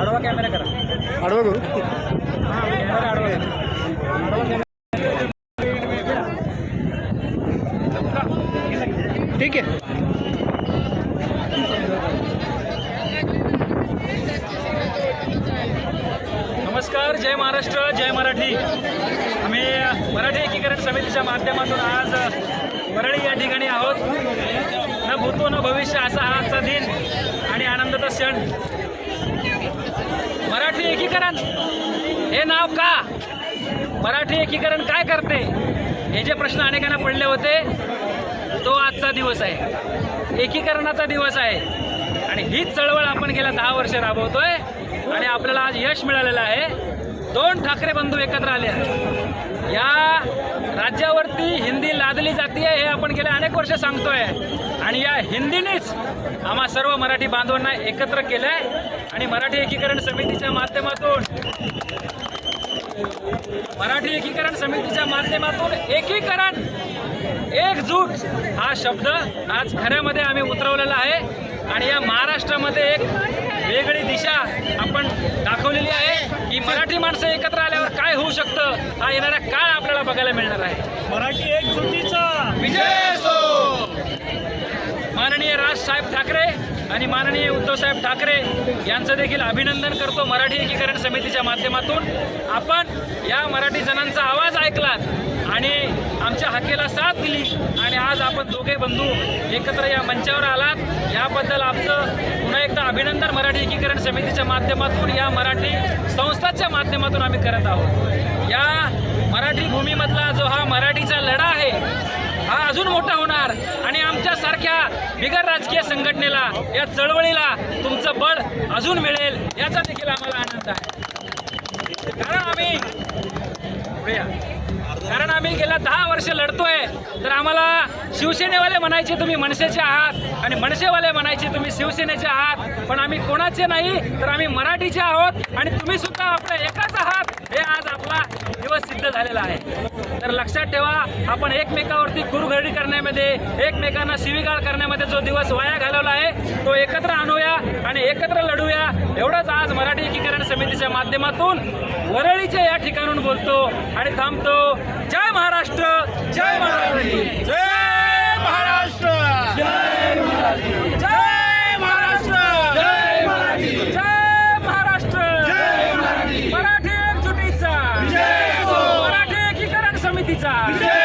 आडवा कॅमेरा करा. आडवा करू? कॅमेरा आडवा करा. ठीक आहे. नमस्कार जय महाराष्ट्र जय मराठी. आम्ही मराठी एकीकरण समितीच्या माध्यमातून आज वरळी या ठिकाणी आहोत. न भूतो न भविष्य असा हा आजचा दिन आणि आनंदाचा क्षण. मराठी एकीकरण. हे नाव का? मराठी एकीकरण काय करते? हे जे प्रश्न अनेकांना पडले होते तो आजचा दिवस आहे. एकीकरणाचा दिवस आहे. आणि हीच चळवळ आपण गेल्या दहा वर्ष राबवतोय. आणि आपल्याला आज यश मिळालेलं आहे. दोन ठाकरे बंधू एकत्र आले आहेत. या राज्यावरती हिंदी लादली जाते हे आपण गेल्या अनेक वर्ष सांगतोय. आणि या हिंदीनेच आम्हा सर्व मराठी बांधवांना एकत्र केलं आहे आणि मराठी एकीकरण समितीच्या माध्यमातून मराठी एकीकरण समितीच्या माध्यमातून एकीकरण एकजूट हा शब्द आज खऱ्यामध्ये आम्ही उतरवलेला आहे. आणि या महाराष्ट्रामध्ये एक वेगळी दिशा आपण दाखवलेली आहे की मराठी माणसं एकत्र आल्यावर काय होऊ शकतं हा येणारा काळ आपल्याला बघायला मिळणार आहे. मराठी एकजुटीचा. विजय असो! माननीय राज साहेब ठाकरे आणि माननीय उद्धवसाहेब ठाकरे यांचं देखील अभिनंदन करतो मराठी एकीकरण समितीच्या माध्यमातून. आपण या मराठी जणांचा आवाज ऐकलात आणि आमच्या हक्केला साथ दिली आणि आज आपण दोघे बंधू एकत्र या मंचावर आलात. याबद्दल आमचं पुन्हा एकदा अभिनंदन मराठी एकीकरण समितीच्या माध्यमातून या मराठी संस्थाच्या माध्यमातून आम्ही करत आहोत. या मराठी भूमीमधला जो हा मराठीचा लढा आहे हा अजून मोठा होणार. बिगर राजकीय संघटनेला या चळवळीला तुमचं बळ अजून मिळेल याचा देखील आम्हाला आनंद आहे. कारण आम्ही कारण आम्ही गेल्या दहा वर्ष लढतोय तर आम्हाला शिवसेनेवाले म्हणायचे तुम्ही मनसेचे आहात आणि मनसेवाले म्हणायचे तुम्ही शिवसेनेचे आहात पण आम्ही कोणाचे नाही तर आम्ही मराठीचे आहोत आणि तुम्ही सुद्धा आपल्या एकाच आहात हे आज आपला दिवस सिद्ध झालेला आहे. तर लक्षात ठेवा आपण एकमेकावरती गुरुघरडी करण्यामध्ये एकमेकांना शिवीगाळ करण्यामध्ये जो दिवस वाया घालवला आहे तो एकत्र आणूया आणि एकत्र लढूया. एवढंच आज मराठी एकीकरण समितीच्या माध्यमातून वरळीच्या या ठिकाणून बोलतो आणि थांबतो. जय महाराष्ट्र जय महाराष्ट्र. pizza. Yeah.